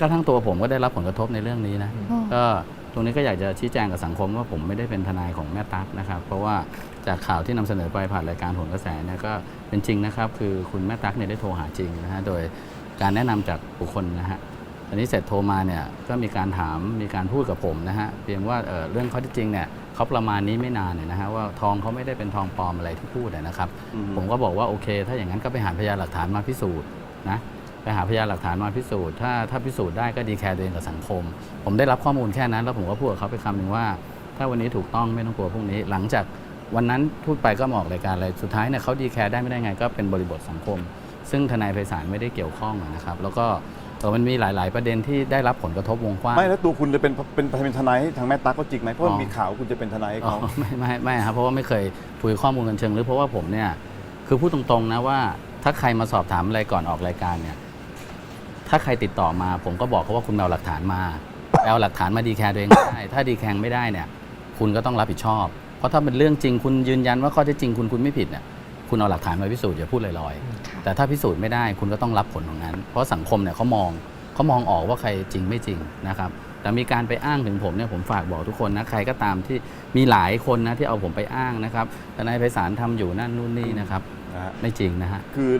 กระทั่งตัวผมก็ได้รับผลกระทบในเรื่องนี้นะอ๋อก็ตรงนี้ก็อยากจะชี้แจงกับสังคมว่าผมไม่ได้เป็นทนายของแม่ตั๊กนะครับ เพราะว่าจากข่าวที่นำเสนอไปผ่านรายการโหนกระแสเนี่ยก็เป็นจริงนะครับ คือคุณแม่ตั๊กเนี่ยได้โทรหาจริงนะฮะโดยการแนะนำจากบุคคลนะฮะอันนี้เสร็จโทรมาเนี่ยก็มีการถามมีการพูดกับผมนะฮะเพียงว่าเอ่อเรื่องข้อที่จริงเนี่ยเขาประมาณนี้ไม่นานเนี่ยนะฮะว่าทองเขาไม่ได้เป็นทองปลอมอะไรที่พูดนะครับอืมผมก็บอกว่าโอเค ถ้าอย่างนั้นก็ไปหาพยานหลักฐานมาพิสูจน์นะ ไปหาพยานหลักฐานมาพิสูจน์ถ้าถ้าพิสูจน์ได้ก็ดีแคร์ตัวเองกับสังคม ผมได้รับข้อมูลแค่นั้น แล้วผมก็พูดกับเขาไปคำหนึ่งว่า ถ้าวันนี้ถูกต้องไม่ต้องกลัวพรุ่งนี้ หลังจากวันนั้นพูดไปก็มาออกรายการอะไรสุดท้ายเนี่ยเขาดีแคร์ได้ไม่ได้ไงก็เป็นบริบทสังคม ซึ่งทนายไพศาลไม่ได้เกี่ยวข้องนะครับแล้วก็เอ่อมันมีหลาย ๆ ประเด็นที่ได้รับผลกระทบวงกว้างไม่แล้วตัวคุณจะเป็นเป็นเป็นทนายให้ทางแม่ตั๊กก็จริงไหมเพราะอ๋ว่าอมีข่าวว่าคุณจะเป็นทนายให้อ๋อเขาไม่ไม่ไม่ครับเพราะว่าไม่เคยคุยข้อมูลกันเชิงลึกเพราะว่าผมเนี่ยคือพูดตรงๆนะว่าถ้าใครมาสอบถามอะไรก่อนออกรายการเนี่ย ถ้าใครติดต่อมา ผมก็บอกเขาว่าคุณเอาหลักฐานมาเอาหลักฐานมาดีแคร์ตัวเองไม่ได้ ถ้าดีแคร์ไม่ได้เนี่ยคุณก็ต้องรับผิดชอบ เพราะถ้าเป็นเรื่องจริงคุณยืนยันว่าข้อเท็จจริงคุณคุณไม่ผิดเนี่ยคุณเอาหลักฐานมาพิสูจน์อย่าพูดลอยๆ แต่ถ้าพิสูจน์ไม่ได้คุณก็ต้องรับผลของนั้น เพราะสังคมเนี่ยเขามองเขามองออกว่าใครจริงไม่จริงนะครับแต่มีการไปอ้างถึงผมเนี่ยผมฝากบอกทุกคนนะใครก็ตามที่มีหลายคนนะที่เอาผมไปอ้างนะครับทนายไพศาลทำอยู่นั่นนู่นนี่นะครับนะฮะไม่จริงนะฮะคือ